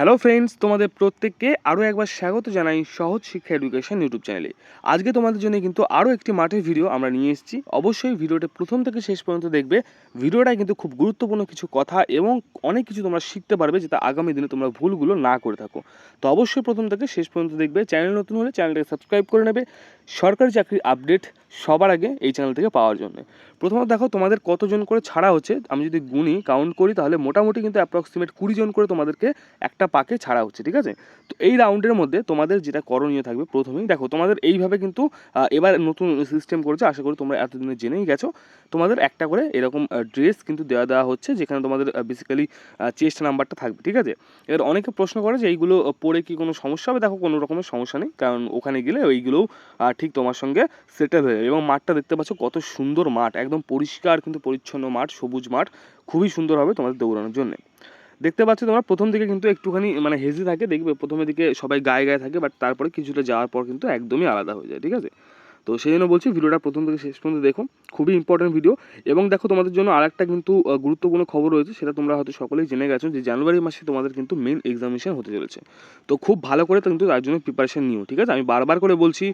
Hello friends তোমাদের প্রত্যেককে আরও একবার স্বাগত জানাই সহজ শিক্ষা এডুকেশন ইউটিউব চ্যানেলে আজকে তোমাদের জন্য কিন্তু আরও একটি মাঠের ভিডিও আমরা নিয়ে এসেছি। অবশ্যই ভিডিওটা প্রথম থেকে শেষ পর্যন্ত দেখবে। ভিডিওটা কিন্তু খুব গুরুত্বপূর্ণ কিছু কথা এবং অনেক কিছু তোমরা শিখতে পারবে যেটা আগামী দিনে তোমরা ভুলগুলো না করে থাকো। তো অবশ্যই প্রথম থেকে শেষ পর্যন্ত দেখবে। চ্যানেল নতুন হলে চ্যানেলটাকে সাবস্ক্রাইব করে নেবে। সরকারি চাকরির আপডেট সবার আগে এই চ্যানেল থেকে পাওয়ার জন্য। প্রথমত দেখো, তোমাদের কতজন করে ছাড়া হচ্ছে? আমি যদি গুনি কাউন্ট করি, তাহলে মোটামুটি কিন্তু অ্যাপ্রক্সিমেট কুড়ি জন করে তোমাদেরকে একটা পাকে ছাড়া হচ্ছে, ঠিক আছে? তো এই রাউন্ডের মধ্যে তোমাদের যেটা করণীয় থাকবে প্রথমেই, দেখো তোমাদের এইভাবে কিন্তু এবার নতুন সিস্টেম করেছে, আশা করি তোমরা এতদিনে জেনেই গেছো। তোমাদের একটা করে এরকম ড্রেস কিন্তু দেওয়া দেওয়া হচ্ছে, যেখানে তোমাদের বেসিক্যালি চেস্ট নাম্বারটা থাকবে, ঠিক আছে? এবার অনেকে প্রশ্ন করে যে এইগুলো পরে কি কোনো সমস্যা হবে? দেখো কোনো রকমের সমস্যা নেই, কারণ ওখানে গেলে ওইগুলোও ঠিক তোমার সঙ্গে সেটেল হয়ে যাবে। এবং মাঠটা দেখতে পাচ্ছ কত সুন্দর মাঠ, একদম পরিষ্কার কিন্তু পরিচ্ছন্ন মাঠ, সবুজ মাঠ, খুবই সুন্দর হবে তোমাদের দৌড়ানোর জন্য। দেখতে পাচ্ছ তোমরা, প্রথম দিকে কিন্তু একটুখানি মানে হেজি থাকে, দেখবে প্রথমের দিকে সবাই গায়ে গায়ে থাকে বাট তারপরে কিছুটা যাওয়ার পর কিন্তু একদমই আলাদা হয়ে যায়, ঠিক আছে? তো সেই জন্য বলছি ভিডিওটা প্রথম থেকে শেষ পর্যন্ত দেখো, খুবই ইম্পর্টেন্ট ভিডিও এবং দেখো তোমাদের জন্য আরেকটা কিন্তু গুরুত্বপূর্ণ খবর রয়েছে, সেটা তোমরা হয়তো সকলেই জেনে গেছো যে জানুয়ারি মাসে তোমাদের কিন্তু মেন এক্সামিনেশন হতে চলেছে। তো খুব ভালো করে কিন্তু তার জন্য প্রিপারেশন নিও, ঠিক আছে? আমি বারবার করে বলছি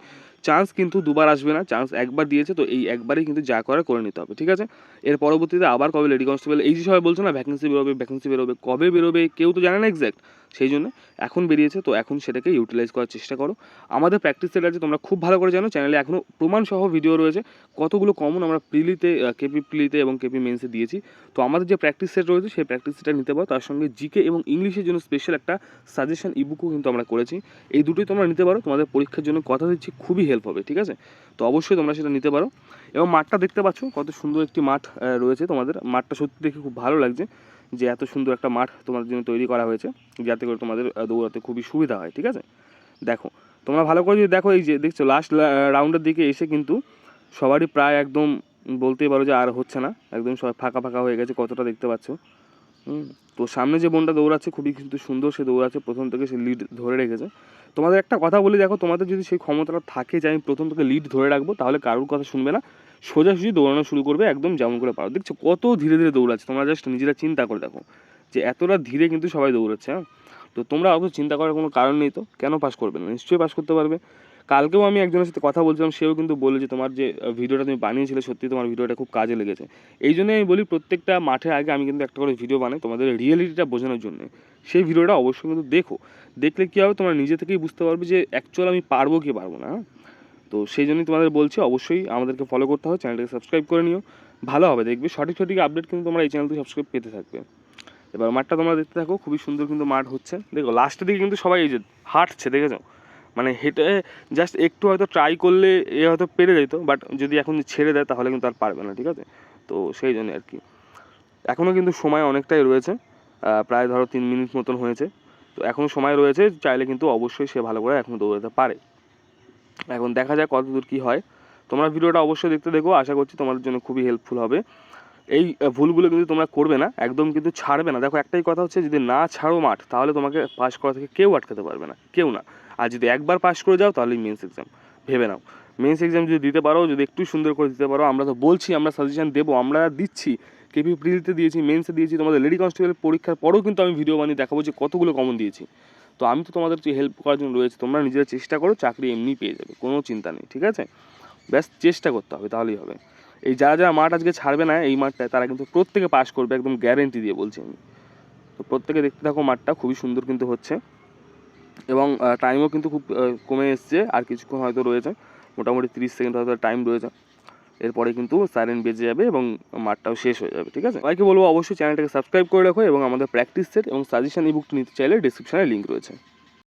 চান্স কিন্তু দুবার আসবে না চান্স একবার দিয়েছে, তো এই একবারই কিন্তু যা করার করে নিতে হবে, ঠিক আছে? এর পরবর্তীতে আবার কবে লেডি কনস্টেবল এই যে সবাই বলছে না ভ্যাকেন্সি বেরোবে ভ্যাকেন্সি বেরোবে, কবে বেরোবে, কেউ তো জানে না এক্স্যাক্ট সেই জন্য এখন বেরিয়েছে, তো এখন সেটাকে ইউটিলাইজ করার চেষ্টা করো। আমাদের প্র্যাকটিস সেট আছে, তোমরা খুব ভালো করে জানো চ্যানেলে এখনও প্রমাণসহ ভিডিও রয়েছে, কতগুলো কমন আমরা প্রিলিতে কেপি প্রিলিতে এবং কেপি মেন্সে দিয়েছি। তো আমাদের যে প্র্যাকটিস সেট রয়েছে, সেই প্র্যাকটিস সেটটা নিতে পারো, তার সঙ্গে জিকে এবং ইংলিশের জন্য স্পেশাল একটা সাজেশন ইবুকও কিন্তু আমরা করেছি। এই দুটোই তোমরা নিতে পারো, তোমাদের পরীক্ষার জন্য কথা দিচ্ছি, খুবই হেল্প হবে, ঠিক আছে? তো অবশ্যই তোমরা সেটা নিতে পারো। এবং মাঠটা দেখতে পাচ্ছ, কত সুন্দর একটি মাঠ রয়েছে তোমাদের। মাঠটা সত্যি দেখে খুব ভালো লাগছে যে এত সুন্দর একটা মাঠ তোমাদের জন্য তৈরি করা হয়েছে, যাতে করে তোমাদের দৌড়াতে খুবই সুবিধা হয়, ঠিক আছে? দেখো, তোমরা ভালো করে যদি দেখো এই যে, দেখছ লাস্ট রাউন্ডের দিকে এসে কিন্তু সবারই প্রায় একদম বলতেই পারো যে আর হচ্ছে না। একদম সবাই ফাঁকা ফাঁকা হয়ে গেছে, কতটা দেখতে পাচ্ছ? তো সামনে যে বোনটা দৌড়াচ্ছে, খুবই কিন্তু সুন্দর সে দৌড়াচ্ছে। প্রথম থেকে সে লিড ধরে রেখেছে। তোমাদের একটা কথা বলি, দেখো, তোমাদের যদি সেই ক্ষমতাটা থাকে যে আমি প্রথম থেকে লিড ধরে রাখব, তাহলে কারোর কথা শুনবে না। সোজাসুজি দৌড়ানো শুরু করবে একদম যেমন করে পারো। দেখছ কত ধীরে ধীরে দৌড়াচ্ছে। তোমরা জাস্ট নিজেরা চিন্তা করে দেখো যে এতটা ধীরে কিন্তু সবাই দৌড়াচ্ছে হ্যাঁ? তো তোমরা অত চিন্তা করার কোনো কারণ নেই তো? কেন পাস করবে না? নিশ্চয়ই পাস করতে পারবে। কালকেও আমি একজনের সাথে কথা বলছিলাম, সেও কিন্তু বলে যে, তোমার যে ভিডিওটা তুমি বানিয়েছিলে সত্যি তোমার ভিডিওটা খুব কাজে লেগেছে। এই জন্য আমি বলি, প্রত্যেকটা মাঠের আগে আমি কিন্তু একটা করে ভিডিও বানাই তোমাদের রিয়েলিটিটা বোঝানোর জন্য। সেই ভিডিওটা অবশ্যই কিন্তু দেখো। দেখলে কী হবে? তোমরা নিজে থেকেই বুঝতে পারবে যে অ্যাকচুয়াল আমি পারব কি পারব না হ্যাঁ? তো সেই জন্যই তোমাদের বলছি, অবশ্যই আমাদেরকে ফলো করতে হবে, চ্যানেলটাকে সাবস্ক্রাইব করে নিও। ভালো হবে, দেখবে সঠিক সঠিক আপডেট কিন্তু তোমরা এই চ্যানেল থেকে সাবস্ক্রাইব পেতে থাকবে। এবার মাঠটা তোমরা দেখতে থাকো, খুবই সুন্দর কিন্তু মাঠ হচ্ছে। দেখো লাস্টের দিকে কিন্তু সবাই এই যে হাঁটছে, দেখেছ? মানে হেঁটে জাস্ট একটু হয়তো ট্রাই করলে এ হয়তো পেরে যেত বাট যদি এখন ছেড়ে দেয় তাহলে কিন্তু আর পারবে না, ঠিক আছে? তো সেই জন্য আর কি। এখনও কিন্তু সময় অনেকটাই রয়েছে প্রায় ধরো তিন মিনিট মতন হয়েছে। তো এখনও সময় রয়েছে, চাইলে কিন্তু অবশ্যই সে ভালো করে এখনও দৌড়াতে পারে। এখন দেখা যাক কত দূর কী হয়। তোমরা ভিডিওটা অবশ্যই দেখতে দেখো, আশা করছি তোমাদের জন্য খুবই হেল্পফুল হবে। এই ভুলগুলো কিন্তু তোমরা করবে না, একদম কিন্তু ছাড়বে না। দেখো, একটাই কথা হচ্ছে, যদি না ছাড়ো মাঠ, তাহলে তোমাকে পাস করা থেকে কেউ আটকাতে পারবে না, কেউ না। আর যদি একবার পাস করে যাও তাহলে মেন্স এক্সাম ভেবে নাও। মেন্স এক্সাম যদি দিতে পারো, যদি একটু সুন্দর করে দিতে পারো, আমরা তো বলছি, আমরা সাজেশন দেবো, আমরা দিচ্ছি। কেপি প্রিলিতে দিয়েছি মেন্সে দিয়েছি, তোমাদের লেডি কনস্টেবল পরীক্ষার পরেও কিন্তু আমি ভিডিও বানিয়ে দেখাবো যে কতগুলো কমন দিয়েছি। তো আমি তো তোমাদের হেল্প করার জন্য রয়েছে, তোমরা নিজেরা চেষ্টা করো, চাকরি এমনি পেয়ে যাবে, কোনো চিন্তা নেই, ঠিক আছে? ব্যাস, চেষ্টা করতে হবে, তাহলেই হবে। এই যারা যারা মাঠ আজকে ছাড়বে না এই মাঠটায় তারা কিন্তু প্রত্যেকে পাস করবে, একদম গ্যারেন্টি দিয়ে বলছি আমি। তো প্রত্যেকে দেখতে থাকো মাঠটা, খুবই সুন্দর কিন্তু হচ্ছে। এবং টাইমও কিন্তু খুব কমে এসছে, আর কিছুক্ষণ হয়তো রয়েছে, মোটামুটি তিরিশ সেকেন্ড হয়তো টাইম রয়েছে। এরপরে কিন্তু সাইরেন বেজে যাবে এবং মাঠটাও শেষ হয়ে যাবে, ঠিক আছে? সবাইকে বলব অবশ্যই চ্যানেলটাকে সাবস্ক্রাইব করে রাখো এবং আমাদের প্র্যাকটিস সেট এবং সাজেশন ই বুকটা নিতে চাইলে ডিসক্রিপশনে লিঙ্ক রয়েছে।